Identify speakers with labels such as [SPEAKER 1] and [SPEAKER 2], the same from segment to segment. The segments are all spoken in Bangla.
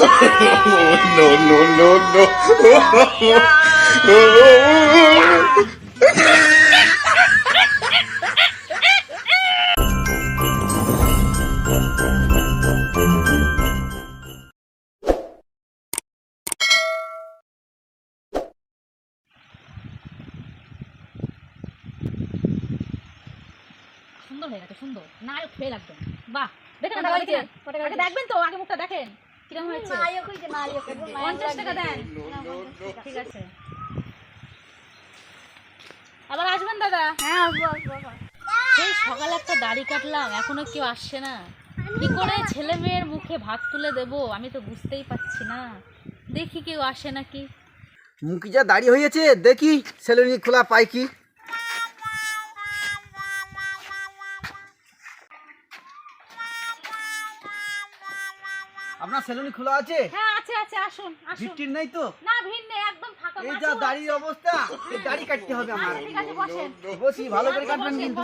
[SPEAKER 1] no, no, no, no.
[SPEAKER 2] সুন্দর হয়ে গেছে সুন্দর নায়ক ফেল একদম বাহ দেখেন? দেখবেন তো আগে মুখটা দেখেন কীরকম হয়েছে? পঞ্চাশ টাকা দেন। ঠিক আছে। আবার আসবেন দাদা?
[SPEAKER 3] হ্যাঁ আসব আসব।
[SPEAKER 2] সেই সকালে একটা দাড়ি কাটলাম এখনও কেউ আসছে না। কি করে ছেলে মেয়ের মুখে ভাত তুলে দেবো? আমি তো বুঝতেই পারছি না। দেখি কেউ আসে নাকি।
[SPEAKER 4] মুখি যা দাঁড়িয়ে হয়েছে দেখি সেলুনি খোলা পাই কি। আপনার সেলুনি খোলা আছে?
[SPEAKER 2] হ্যাঁ আছে আছে আসুন আসুন।
[SPEAKER 4] ভিড়টির নাই তো?
[SPEAKER 2] না ভিড় নেই একদম ফাঁকা
[SPEAKER 4] এই যা দাড়ি অবস্থা এই দাড়ি কাটতে হবে আমার।
[SPEAKER 2] আচ্ছা, ঠিক আছে বসেন।
[SPEAKER 4] বসি ভালো করে কাটবেন কিন্তু।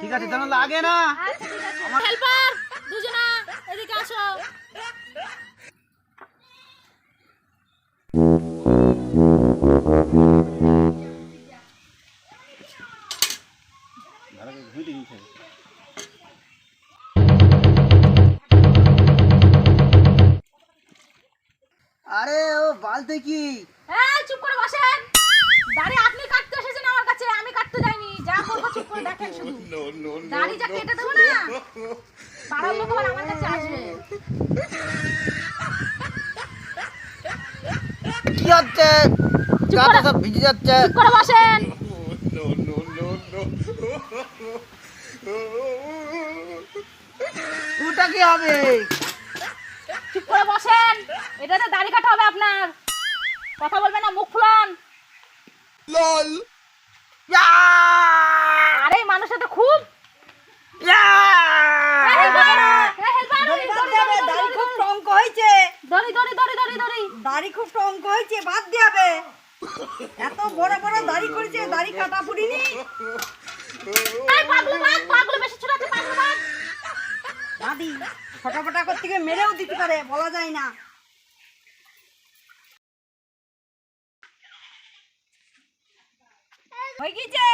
[SPEAKER 4] ঠিক আছে জানা লাগে না।
[SPEAKER 2] আচ্ছা ঠিক আছে। হেল্পার দুজনা এদিকে আসো।
[SPEAKER 4] আরে ও বালতে কি
[SPEAKER 2] এই চুপ করে বসেন দাড়ি আপনি কাটতে এসেছেন আমার কাছে আমি কাটতে যাইনি যা করব চুপ করে দেখেন শুধু দাড়ি যা কেটে দেবো না পাড়ার লোক আবার আমার কাছে আসবে
[SPEAKER 4] কি হচ্ছে গাটা সব ভিজে যাচ্ছে
[SPEAKER 2] চুপ করে বসেন.
[SPEAKER 4] ওটা কি হবে
[SPEAKER 2] করে বসেন। এটাতে দাড়ি কাটা হবে আপনার। কথা বলবেন না মুখ ফুলান.
[SPEAKER 4] ইয়া!
[SPEAKER 2] আরে এই মানুষটা তো খুব
[SPEAKER 3] দড়ি খুব টঙ্ক হয়েছে।
[SPEAKER 2] দড়ি, দড়ি, দড়ি, দড়ি, দড়ি।
[SPEAKER 3] দাড়ি খুব টঙ্ক হয়েছে বাদ এত বড় বড় দাড়ি করেছে দাড়ি কাটা পুরিনি
[SPEAKER 2] পাগলু বাদ, পাগলু বেশি ছুটাচ্ছে, পাগলু বাদ।
[SPEAKER 3] দাদি ফটাফটা করতে গিয়ে মেরেও দিতে পারে বলা যায় না। হয়ে গেছে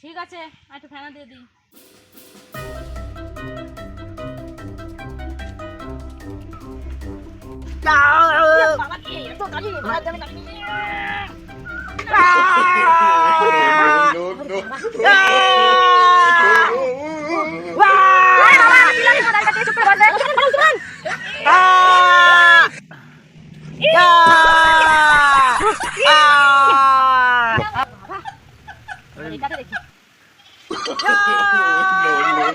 [SPEAKER 2] ঠিক আছে একটু ফেনা দিয়ে দিই। বাবা কি এত গাড়ি ভাড়া দেবে না
[SPEAKER 1] No, no,
[SPEAKER 2] এটাতে দেখি
[SPEAKER 1] no, no,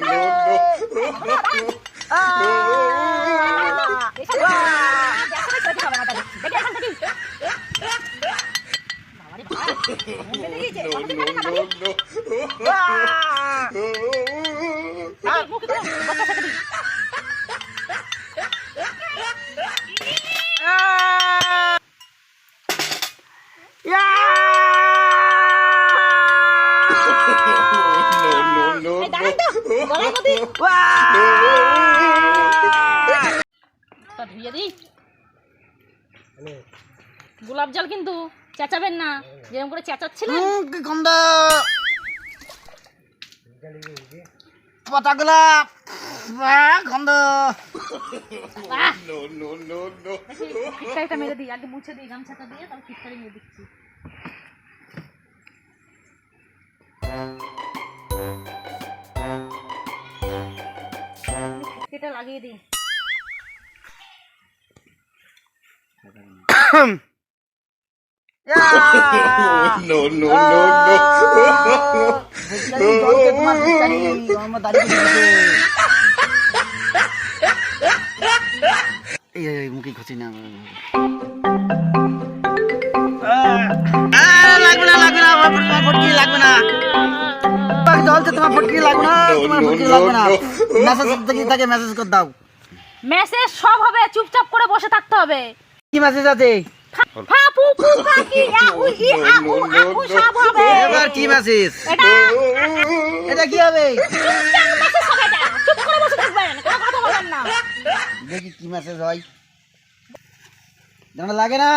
[SPEAKER 2] তা ধুইয়ে দিই গোলাপ জল কিন্তু চেঁচাবেন না যেরকম করে চেঁচাচ্ছিলেন।
[SPEAKER 4] উম, কি গন্ধ! আহ, গন্ধ.
[SPEAKER 2] মেরে দিই আগে মুছে দিই গামছাটা দিয়ে তারপর ফিটকারি মেরে দিচ্ছি। এটা লাগিয়ে দিই
[SPEAKER 1] No, no, no, no.
[SPEAKER 4] এই, মুখে না লাগবে না লাগবে না আমার ফটকি লাগবে না। জলছে তোমার ফটকি লাগবে না তোমার ফটকি লাগবে না। মেসেজ থেকে থাকে মেসেজ করে দাও।
[SPEAKER 2] মেসেজ সব হবে চুপচাপ করে বসে থাকতে হবে।
[SPEAKER 4] কি মেসেজ আছে? এবার কি মেসেজ
[SPEAKER 2] এটা
[SPEAKER 4] এটা কি হবে?
[SPEAKER 2] চুপচাপ মেসেজ হবে এটা। চুপ করে বসে থাকবেন কথা বলবেন না।
[SPEAKER 4] দেখি কি মেসেজ হয়। লাগে না?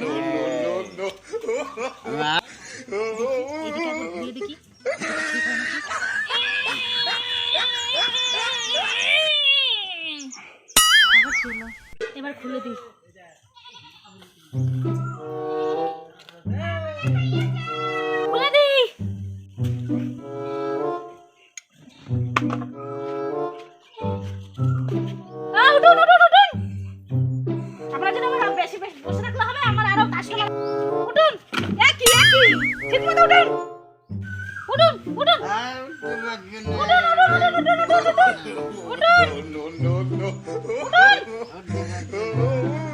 [SPEAKER 2] নো নো নো নো এবার খুলে দিই। Sit mo daw doon! Udon! Udon! Udon! Udon! Udon! Udon! Udon! Udon! Udon! Udon! Udon!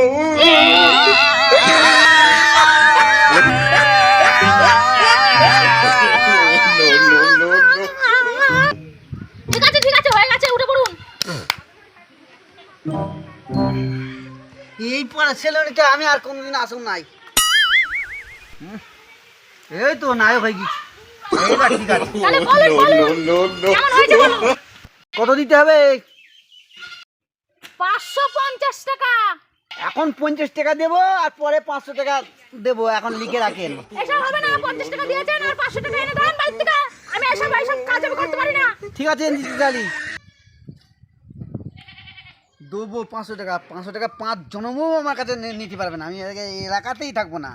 [SPEAKER 4] পরে ছেলেটা আমি আর কোনোদিন আসুন নাই। এই তো নায়ক হয়ে গেছি। ঠিক আছে। কত দিতে হবে?
[SPEAKER 2] পাঁচশো পঞ্চাশ টাকা।
[SPEAKER 4] এখন পঞ্চাশ টাকা দেবো আর পরে পাঁচশো টাকা দেবো এখন লিখে রাখেন।
[SPEAKER 2] এসব হবে না পঞ্চাশ টাকা দিয়েছেন আর পাঁচশো টাকা এনে দেন বাড়ির থেকে। আমি এসব কাজ আমি করতে পারি না।
[SPEAKER 4] ঠিক আছে দিতে চালি। দেবো পাঁচশো টাকা পাঁচশো টাকা পাঁচ জনমও আমার কাছে নিতে পারবে না। আমি এলাকাতেই থাকব না।